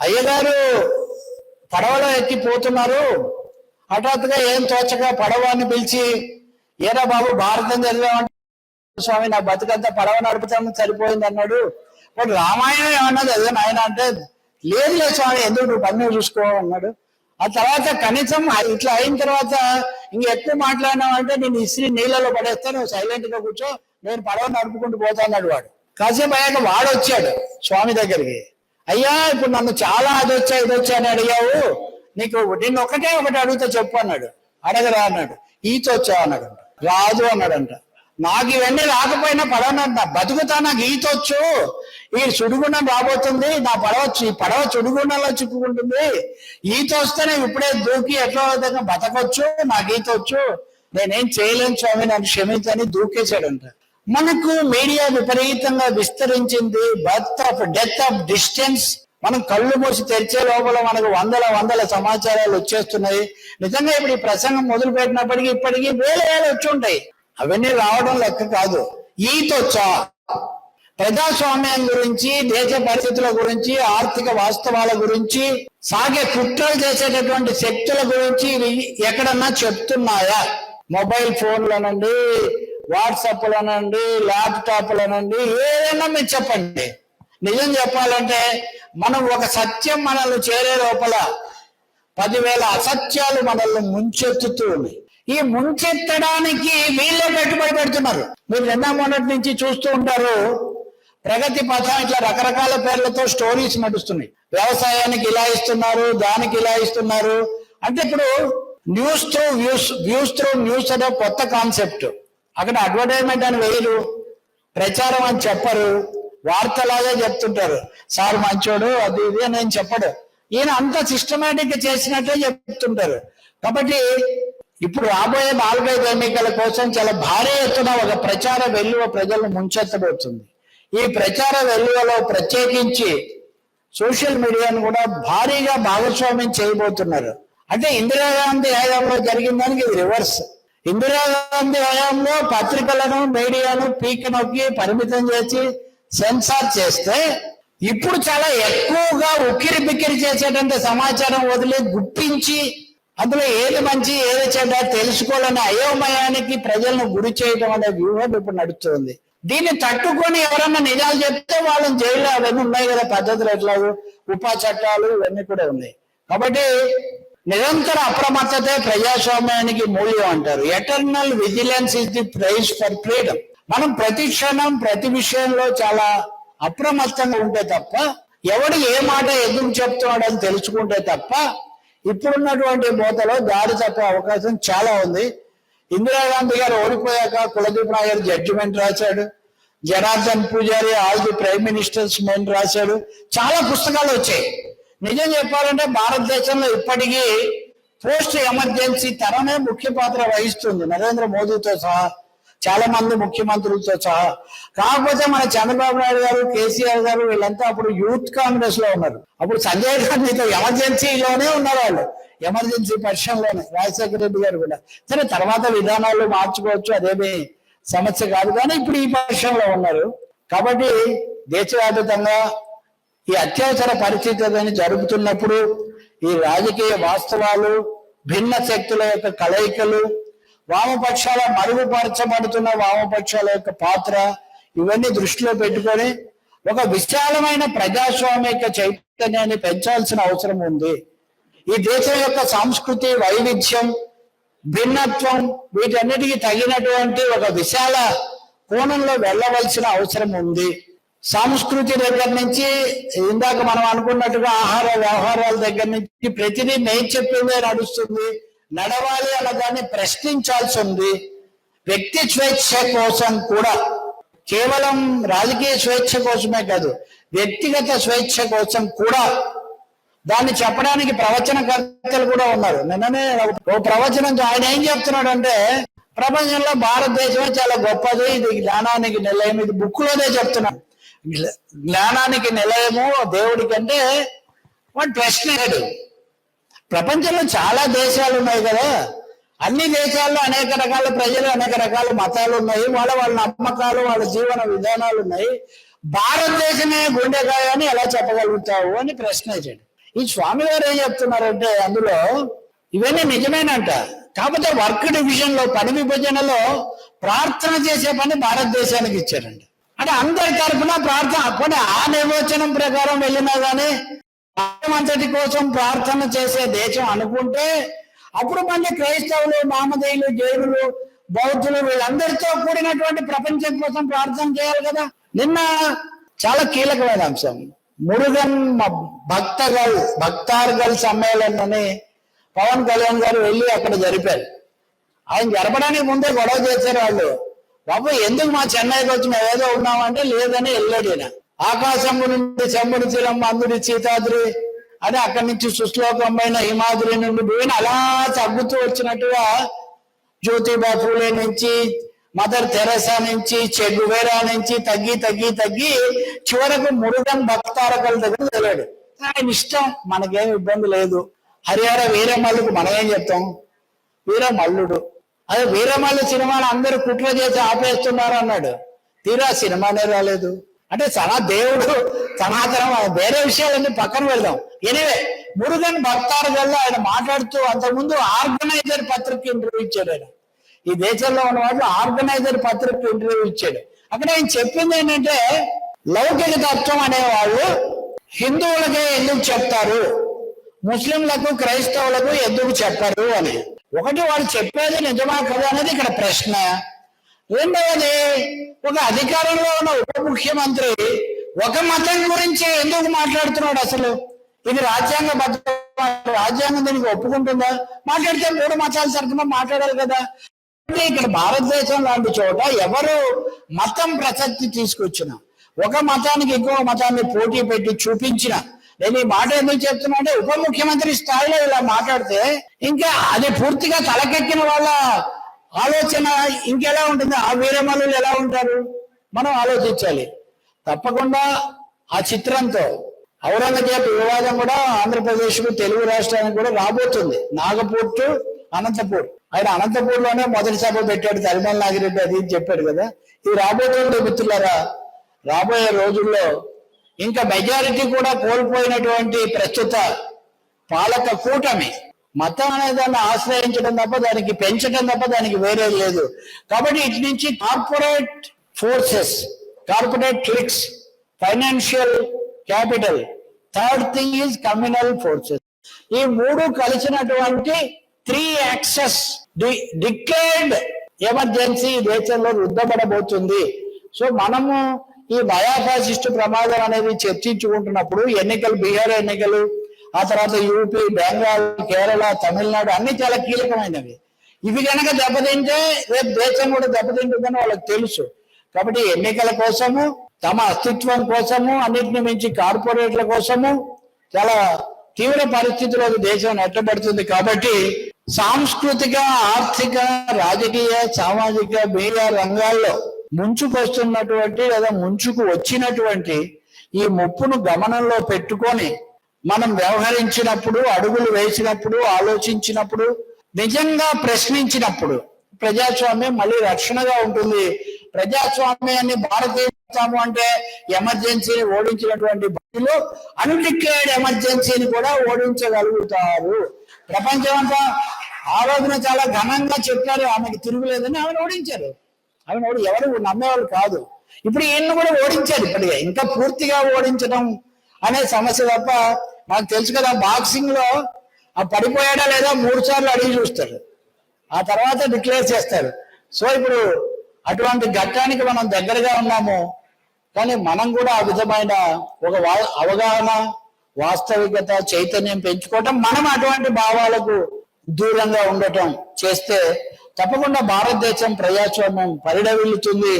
అయ్యగారు పడవలో ఎక్కి పోతున్నారు హఠాత్తుగా ఏం తోచక పడవాన్ని పిలిచి ఏరా బాబు భారతం చదివామంటే స్వామి నా బతుకంతా పడవ నడుపుతాను సరిపోయింది అన్నాడు. వాడు రామాయణం ఏమన్నా చదివాను ఆయన అంటే లేదు లేదు స్వామి ఎందుకు నువ్వు పని చూసుకో అన్నాడు. ఆ తర్వాత కనీసం ఇట్లా అయిన తర్వాత ఇంక ఎక్కువ మాట్లాడినావంటే నేను ఇస్త్రీ నీళ్ళలో పడేస్తే నువ్వు సైలెంట్గా కూర్చో నేను పడవ నడుపుకుంటూ పోతా అన్నాడు వాడు. కాసేపు అయ్యాక వాడు వచ్చాడు స్వామి దగ్గరికి. అయ్యా ఇప్పుడు నన్ను చాలా అది వచ్చా ఇది వచ్చా అని అడిగావు. నీకు నిన్ను ఒకటే ఒకటి అడుగుతా చెప్పు అన్నాడు. అడగరా అన్నాడు. ఈత అన్నాడు రాదు అన్నాడంట. నాకు ఇవన్నీ రాకపోయినా పడవనంట బతుకుతా నాకు ఈత వచ్చు. ఈ సుడిగుండం రాబోతుంది. నా పడవ ఈ పడవ సుడిగుండంలో చిక్కుకుంటుంది. ఈత వస్తే నేను ఇప్పుడే దూకి ఎట్లా విధంగా బతకొచ్చు? నాకు ఈత వచ్చు. నేనేం చేయలేను స్వామి నన్ను క్షమించని దూకేశాడంట. మనకు మీడియా విపరీతంగా విస్తరించింది. Birth of death of distance మనం కళ్ళు మూసి తెరిచే లోపల మనకు వందల వందల సమాచారాలు వచ్చేస్తున్నాయి. నిజంగా ఇప్పుడు ఈ ప్రసంగం మొదలు పెట్టినప్పటికీ ఇప్పటికీ వేల వేలు వచ్చి ఉంటాయి. అవన్నీ రావడం లెక్క కాదు. ఈతొచ్చా ప్రజాస్వామ్యం గురించి దేశ పరిస్థితుల గురించి ఆర్థిక వాస్తవాల గురించి సాగే కుట్రలు చేసేటటువంటి శక్తుల గురించి ఎక్కడన్నా చెప్తున్నాయా? మొబైల్ ఫోన్లనండి వాట్సాప్లనండి ల్యాప్టాప్లనండి ఏదైనా మీరు చెప్పండి. నిజం చెప్పాలంటే మనం ఒక సత్యం మనల్ని చేరే లోపల పదివేల అసత్యాలు మనల్ని ముంచెత్తుతూ ఉన్నాయి. ఈ ముంచెత్తడానికి వీళ్ళే పెట్టుబడి పెడుతున్నారు. మీరు నిన్న మొన్నటి నుంచి చూస్తూ ఉంటారు ప్రగతి పథం ఇట్లా రకరకాల పేర్లతో స్టోరీస్ నడుస్తున్నాయి. వ్యవసాయానికి ఇలా ఇస్తున్నారు దానికి ఇలా ఇస్తున్నారు. అంటే ఇప్పుడు news through views views through news అనే కొత్త కాన్సెప్ట్ అక్కడ అడ్వర్టైజ్మెంట్ అని వేయరు. ప్రచారం అని చెప్పరు. వార్తలాగే చెప్తుంటారు. సార్ మంచోడు అది ఇది అని నేను చెప్పడు. ఈయన అంత సిస్టమేటిక్ చేసినట్టే చెప్తుంటారు. కాబట్టి ఇప్పుడు రాబోయే నాలుగైదు ఎన్నికల కోసం చాలా భారీ ఎత్తున ఒక ప్రచార వెల్లువ ప్రజలను ముంచెత్తబోతుంది. ఈ ప్రచార వెల్లువలో ప్రత్యేకించి సోషల్ మీడియాను కూడా భారీగా భాగస్వామ్యం చేయబోతున్నారు. అంటే ఇందిరాగాంధీ హయాంలో జరిగిన దానికి ఇది రివర్స్ ఇందిరాగాంధీ హయాంలో పత్రికలను మీడియాను పీకి నొక్కి పరిమితం చేసి సెన్సార్ చేస్తే ఇప్పుడు చాలా ఎక్కువగా ఉక్కిరి బిక్కిరి చేసేటంటే సమాచారం వదిలి గుప్పించి అందులో ఏది మంచి ఏది చెడ్డ తెలుసుకోవాలనే అయోమయానికి ప్రజలను గురి చేయడం అనే వ్యూహం ఇప్పుడు నడుస్తుంది. దీన్ని తట్టుకొని ఎవరన్నా నిజాలు చెప్తే వాళ్ళని జైల్లో అవన్నీ ఉన్నాయి కదా పద్ధతులు ఎట్లా ఉపా చట్టాలు ఇవన్నీ కూడా ఉన్నాయి. కాబట్టి నిరంతర అప్రమత్తతే ప్రజాస్వామ్యానికి మూల్యం అంటారు. Eternal vigilance is the price for freedom మనం ప్రతి క్షణం ప్రతి విషయంలో చాలా అప్రమత్తంగా ఉంటే తప్ప ఎవడు ఏ మాట ఎందుకు చెప్తున్నాడు అని తెలుసుకుంటే తప్ప ఇప్పుడున్నటువంటి మూతలో దారి తప్పే అవకాశం చాలా ఉంది. ఇందిరాగాంధీ గారు ఓడిపోయాక కులదీప్ నాయర్ జడ్జిమెంట్ రాశాడు. Janardan Pujari all the prime ministers men రాశాడు. చాలా పుస్తకాలు వచ్చాయి. నిజం చెప్పాలంటే భారతదేశంలో ఇప్పటికీ పోస్ట్ ఎమర్జెన్సీ తరమే ముఖ్య పాత్ర వహిస్తుంది. నరేంద్ర మోదీతో సహా చాలా మంది ముఖ్యమంత్రులతో సహా. కాకపోతే మన చంద్రబాబు నాయుడు గారు కేసీఆర్ గారు వీళ్ళంతా అప్పుడు యూత్ కాంగ్రెస్లో ఉన్నారు. అప్పుడు సంజయ్ గాంధీతో ఎమర్జెన్సీలోనే ఉన్నారు వాళ్ళు. ఎమర్జెన్సీ పరిశ్రమలోనే రాజశేఖర రెడ్డి గారు కూడా. సరే తర్వాత విధానాలు మార్చుకోవచ్చు అదేమి సమస్య కాదు. కానీ ఇప్పుడు ఈ పరిశ్రమలో ఉన్నారు. కాబట్టి దేశవ్యాప్తంగా ఈ అత్యవసర పరిస్థితులని జరుగుతున్నప్పుడు ఈ రాజకీయ వాస్తవాలు భిన్న శక్తుల యొక్క కలయికలు వామపక్షాల మరుగుపరచబడుతున్న వామపక్షాల యొక్క పాత్ర ఇవన్నీ దృష్టిలో పెట్టుకొని ఒక విశాలమైన ప్రజాస్వామిక చైతన్యాన్ని పెంచాల్సిన అవసరం ఉంది. ఈ దేశం యొక్క సంస్కృతి వైవిధ్యం భిన్నత్వం వీటన్నిటికీ తగినటువంటి ఒక విశాల కోణంలో వెళ్ళవలసిన అవసరం ఉంది. సంస్కృతి దగ్గర నుంచి ఇందాక మనం అనుకున్నట్టుగా ఆహార వ్యవహారాల దగ్గర నుంచి ప్రతిదీ నేను చెప్పిందే నడుస్తుంది. నడవాలి అన్నదాన్ని ప్రశ్నించాల్సి ఉంది. వ్యక్తి స్వేచ్ఛ కోసం కూడా. కేవలం రాజకీయ స్వేచ్ఛ కోసమే కాదు వ్యక్తిగత స్వేచ్ఛ కోసం కూడా. దాన్ని చెప్పడానికి ప్రవచనకర్తలు కూడా ఉన్నారు. నిన్ననే ఓ ప్రవచనం ఆయన ఏం చెప్తున్నాడు అంటే ప్రపంచంలో భారతదేశమే చాలా గొప్పది ఇది జ్ఞానానికి నిలయం ఇది బుక్లోనే చెప్తున్నాడు. జ్ఞానానికి నిలయము దేవుడికి అంటే వాడు ప్రశ్నడు ప్రపంచంలో చాలా దేశాలు ఉన్నాయి కదా. అన్ని దేశాల్లో అనేక రకాల ప్రజలు అనేక రకాల మతాలు ఉన్నాయి. వాళ్ళ వాళ్ళ నమ్మకాలు వాళ్ళ జీవన విధానాలు ఉన్నాయి. భారతదేశమే గుండెకాయ అని ఎలా చెప్పగలుగుతావు అని ప్రశ్న వేసాడు ఈ స్వామి గారు ఏం చెప్తున్నారంటే అందులో ఇవన్నీ నిజమేనంట. కాకపోతే వర్క్ డివిజన్లో పని విభజనలో ప్రార్థన చేసే పని భారతదేశానికి ఇచ్చారంట. అంటే అందరి తరఫున ప్రార్థన. పోనీ ఆ నిర్వచనం ప్రకారం వెళ్ళినా కానీ అంతటి కోసం ప్రార్థన చేసే దేశం అనుకుంటే అప్పుడు మళ్ళీ క్రైస్తవులు మామదేయులు జైనులు బౌద్ధులు వీళ్ళందరితో కూడినటువంటి ప్రపంచం కోసం ప్రార్థన చేయాలి కదా. నిన్న చాలా కీలకమైన అంశం. మురుగన్ భక్తగల్ భక్తార్గల్ సమ్మేళనం అని పవన్ కళ్యాణ్ గారు వెళ్ళి అక్కడ జరిపారు. ఆయన జరపడానికి ముందే గొడవ చేశారు వాళ్ళు. బాబు ఎందుకు మా చెన్నైకి వచ్చి మేము ఏదో ఉన్నామంటే లేదని వెళ్ళాడు ఈయన ఆకాశము నుండి చెమ్ముని చిరం అందుడి చీతాద్రి అని అక్కడి నుంచి సుశ్లోకమైన హిమాద్రి నుండి భూమిని అలా తగ్గుతూ వచ్చినట్టుగా జ్యోతిబా ఫూలే నుంచి మదర్ తెరసా నుంచి చెగువేరా నుంచి తగ్గి తగ్గి తగ్గి చివరకు మురుగన్ భక్తారకల దగ్గర వెళ్ళాడు. ఆయన ఇష్టం మనకేం ఇబ్బంది లేదు. హరిహర వీరమల్లుకు మనం ఏం చెప్తాం? వీరమల్లుడు. అదే వీరమల్లు సినిమాని అందరూ కుట్ర చేసి ఆపేస్తున్నారు అన్నాడు. తీరా సినిమానే రాలేదు. అంటే చాలా దేవుడు సనాతనం వేరే విషయాలన్నీ పక్కన వెళ్దాం ఎనివే మురుగన్ భక్తారు గల్లా ఆయన మాట్లాడుతూ అంతకుముందు ఆర్గనైజర్ పత్రిక ఇంటర్వ్యూ ఇచ్చాడు ఆయన. ఈ దేశంలో ఉన్న వాళ్ళు ఆర్గనైజర్ పత్రిక ఇంటర్వ్యూ ఇచ్చాడు. అక్కడ ఆయన చెప్పింది ఏంటంటే లౌకిక తత్వం అనేవాళ్ళు హిందువులకే ఎందుకు చెప్తారు? ముస్లింలకు క్రైస్తవులకు ఎందుకు చెప్పరు అని. ఒకటి వాళ్ళు చెప్పేది నిజమా కదా అనేది ఇక్కడ ప్రశ్న. రెండవది ఒక అధికారంలో ఉన్న ఉప ముఖ్యమంత్రి ఒక మతం గురించి ఎందుకు మాట్లాడుతున్నాడు అసలు? ఇది రాజ్యాంగ రాజ్యాంగం దీనికి ఒప్పుకుంటుందా? మాట్లాడితే మూడు మతాల సరఫరా మాట్లాడాలి కదా. అంటే ఇక్కడ భారతదేశం లాంటి చోట ఎవరు మతం ప్రసక్తి తీసుకొచ్చిన ఒక మతానికి ఇంకో మతాన్ని పోటీ పెట్టి చూపించిన నేను ఈ మాట ఎందుకు చెప్తున్నా అంటే ఉప ముఖ్యమంత్రి స్థాయిలో ఇలా మాట్లాడితే ఇంకా అది పూర్తిగా తలకెక్కిన వాళ్ళ ఆలోచన ఇంకెలా ఉంటుంది? ఆ వీరమల్లులు ఎలా ఉంటారు? మనం ఆలోచించాలి. తప్పకుండా ఆ చిత్రంతో ఔరంగజేబ్ వివాదం కూడా ఆంధ్రప్రదేశ్కు తెలుగు రాష్ట్రానికి కూడా రాబోతుంది. నాగపూర్టు అనంతపూర్. ఆయన అనంతపూర్లోనే మొదటి సభ పెట్టాడు తరిమల నాగిరెడ్డి అది చెప్పాడు కదా. ఇది రాబోతుంది మిత్రులారా? రాబోయే రోజుల్లో ఇంకా మెజారిటీ కూడా కోల్పోయినటువంటి ప్రస్తుత పాలక కూటమి. మతం అనే దాన్ని ఆశ్రయించడం తప్ప దానికి పెంచడం తప్ప దానికి వేరే లేదు. కాబట్టి ఇటు నుంచి corporate forces corporate cliques financial capital third thing is communal forces ఈ మూడు కలిసినటువంటి త్రీ యాక్సెస్ డిక్లేర్డ్ ఎమర్జెన్సీ దేశంలో రుద్దబడబోతుంది. సో మనము ఈ బయాఫాసిస్ట్ ప్రమాదం అనేది చర్చించుకుంటున్నప్పుడు ఎన్నికలు బీహార్ ఎన్నికలు ఆ తర్వాత యూపీ బెంగాల్ కేరళ తమిళనాడు అన్ని చాలా కీలకమైనవి. ఇవి కనుక దెబ్బతింటే రేపు దేశం కూడా దెబ్బతింటుందని వాళ్ళకి తెలుసు. కాబట్టి ఎన్నికల కోసము తమ అస్తిత్వం కోసము అన్నిటిని మించి కార్పొరేట్ల కోసము చాలా తీవ్ర పరిస్థితిలోకి దేశం నెట్టబడుతుంది. కాబట్టి సాంస్కృతిక ఆర్థిక రాజకీయ సామాజిక మీడియా రంగాల్లో ముంచుకు వస్తున్నటువంటి లేదా ముంచుకు వచ్చినటువంటి ఈ ముప్పును గమనంలో పెట్టుకొని మనం వ్యవహరించినప్పుడు అడుగులు వేసినప్పుడు ఆలోచించినప్పుడు నిజంగా ప్రశ్నించినప్పుడు ప్రజాస్వామ్యం మళ్ళీ రక్షణగా ఉంటుంది. ప్రజాస్వామ్యాన్ని భారతీయము అంటే ఎమర్జెన్సీని ఓడించినటువంటి బదులు అన్డిక్లేర్డ్ ఎమర్జెన్సీని కూడా ఓడించగలుగుతారు. ప్రపంచం అంతా ఆ రోజున చాలా ఘనంగా చెప్పారు. ఆమెకి తిరుగులేదని ఆమెను ఓడించారు. ఆయన ఓడి ఎవరు నమ్మేవాళ్ళు కాదు. ఇప్పుడు ఈయన్ని కూడా ఓడించారు ఇప్పటికే. ఇంకా పూర్తిగా ఓడించడం అనే సమస్య తప్ప నాకు తెలుసు కదా బాక్సింగ్లో ఆ పడిపోయాడా లేదా మూడు సార్లు అడిగి చూస్తారు. ఆ తర్వాత డిక్లేర్ చేస్తారు. సో ఇప్పుడు అటువంటి ఘట్టానికి మనం దగ్గరగా ఉన్నాము. కానీ మనం కూడా ఆ విధమైన ఒక వా- అవగాహన వాస్తవికత చైతన్యం పెంచుకోవటం మనం అటువంటి భావాలకు దూరంగా ఉండటం చేస్తే తప్పకుండా భారతదేశం ప్రజాస్వామ్యం పరిడవిల్లుతుంది.